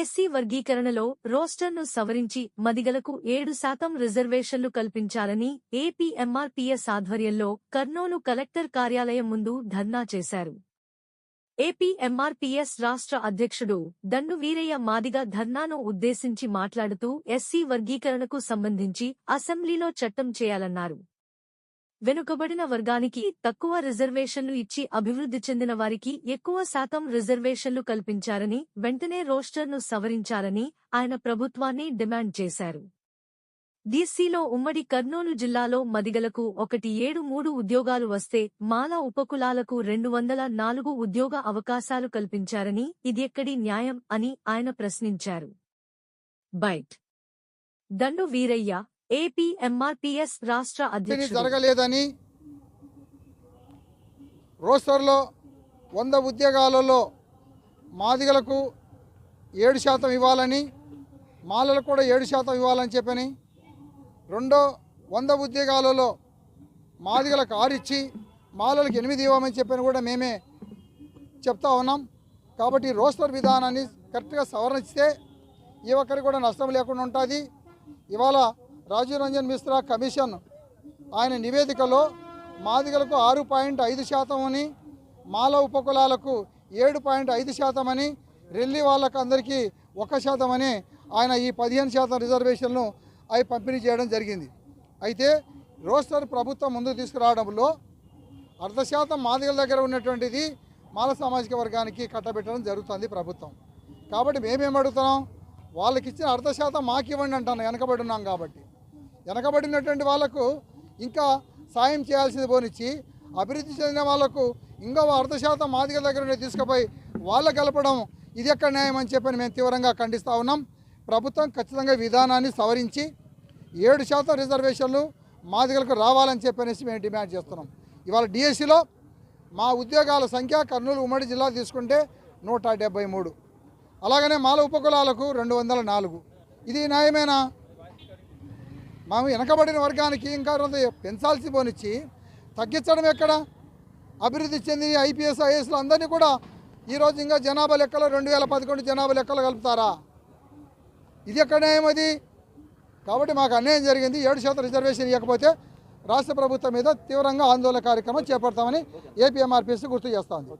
SC వర్గీకరణలో రోస్టర్ను సవరించి మదిగలకు ఏడు శాతం రిజర్వేషన్లు కల్పించాలని ఏపీఎంఆర్పీఎస్ ఆధ్వర్యంలో కర్నూలు కలెక్టర్ కార్యాలయం ముందు ధర్నా చేశారు. ఏపీఎంఆర్పీఎస్ రాష్ట్ర అధ్యక్షుడు దండు వీరయ్య మాదిగ ధర్నాను ఉద్దేశించి మాట్లాడుతూ ఎస్సీ వర్గీకరణకు సంబంధించి అసెంబ్లీలో చట్టం చేయాలన్నారు. వెనుకబడిన వర్గానికి తక్కువ రిజర్వేషన్లు ఇచ్చి అభివృద్ధి చెందిన వారికి ఎక్కువ శాతం రిజర్వేషన్లు కల్పించారని వెంటనే రోస్టర్ను సవరించాలని ఆయన ప్రభుత్వాన్ని డిమాండ్ చేశారు. డీసీలో ఉమ్మడి కర్నూలు జిల్లాలో మదిగలకు ఒకటి ఏడు మూడు ఉద్యోగాలు వస్తే మాల ఉపకులాలకు రెండు వందల నాలుగు ఉద్యోగ అవకాశాలు కల్పించారని ఇదెక్కడి న్యాయం అని ఆయన ప్రశ్నించారు. Bite. Dandu Veeraiah AP MRPS రాష్ట్ర అధ్యక్షుడు. జరగలేదని రోస్టర్లో వంద ఉద్యోగాలలో మాదిగలకు ఏడు శాతం ఇవ్వాలని మాలలకు కూడా ఏడు శాతం ఇవ్వాలని చెప్పని రెండో వంద ఉద్యోగాలలో మాదిగలకు ఆరు ఇచ్చి మాలలకు ఎనిమిది ఇవ్వమని చెప్పని కూడా మేమే చెప్తా ఉన్నాం. కాబట్టి రోస్టర్ విధానాన్ని కరెక్ట్గా సవరించితే ఏ ఒక్కరికి కూడా నష్టం లేకుండా ఉంటుంది. ఇవాళ రాజీవ్ రంజన్ మిశ్రా కమిషన్ ఆయన నివేదికలో మాదిగలకు ఆరు పాయింట్ ఐదు శాతం అని మాల ఉపకులాలకు ఏడు పాయింట్ ఐదు శాతం అని రెల్లి వాళ్ళకు అందరికీ ఒక శాతం అని ఆయన ఈ పదిహేను శాతం రిజర్వేషన్ను అవి పంపిణీ చేయడం జరిగింది. అయితే రోస్టర్ ప్రభుత్వం ముందుకు తీసుకురావడంలో అర్ధ శాతం మాదిగల దగ్గర ఉన్నటువంటిది మాల సామాజిక వర్గానికి కట్టబెట్టడం జరుగుతుంది ప్రభుత్వం. కాబట్టి మేమేం అడుగుతున్నాం? వాళ్ళకి ఇచ్చిన అర్ధ శాతం మాకు ఇవ్వండి అంటాను వెనకబడి ఉన్నాం కాబట్టి. వెనకబడినటువంటి వాళ్ళకు ఇంకా సాయం చేయాల్సింది పోనిచ్చి అభివృద్ధి చెందిన వాళ్ళకు ఇంకో అర్ధ శాతం మాదిగల దగ్గర నుండి తీసుకుపోయి వాళ్ళ గెలపడం ఇది ఎక్కడ న్యాయం అని చెప్పని మేము తీవ్రంగా ఖండిస్తూ ఉన్నాం. ప్రభుత్వం ఖచ్చితంగా విధానాన్ని సవరించి ఏడు శాతం రిజర్వేషన్లు మాదిగలకు రావాలని చెప్పనేసి మేము డిమాండ్ చేస్తున్నాం. ఇవాళ డిఎస్సిలో మా ఉద్యోగాల సంఖ్య కర్నూలు ఉమ్మడి జిల్లా తీసుకుంటే నూట డెబ్బై మూడు. అలాగనే మాల ఉపకులాలకు రెండు వందల నాలుగు. ఇది న్యాయమేనా? మేము వెనకబడిన వర్గానికి ఇంకా రెండు పెంచాల్సి పోనిచ్చి తగ్గించడం ఎక్కడ? అభివృద్ధి చెంది ఐపీఎస్ ఐఏఎస్లు అందరినీ కూడా ఈరోజు ఇంకా జనాభా లెక్కలు రెండు వేల పదకొండు జనాభా లెక్కలు కలుపుతారా? ఇది ఎక్కడ న్యాయం కాబట్టి మాకు అన్యాయం జరిగింది. ఏడు శాతం రిజర్వేషన్ ఇవ్వకపోతే రాష్ట్ర ప్రభుత్వం మీద తీవ్రంగా ఆందోళన కార్యక్రమం చేపడతామని ఏపీఎంఆర్పీఎస్ గుర్తు చేస్తోంది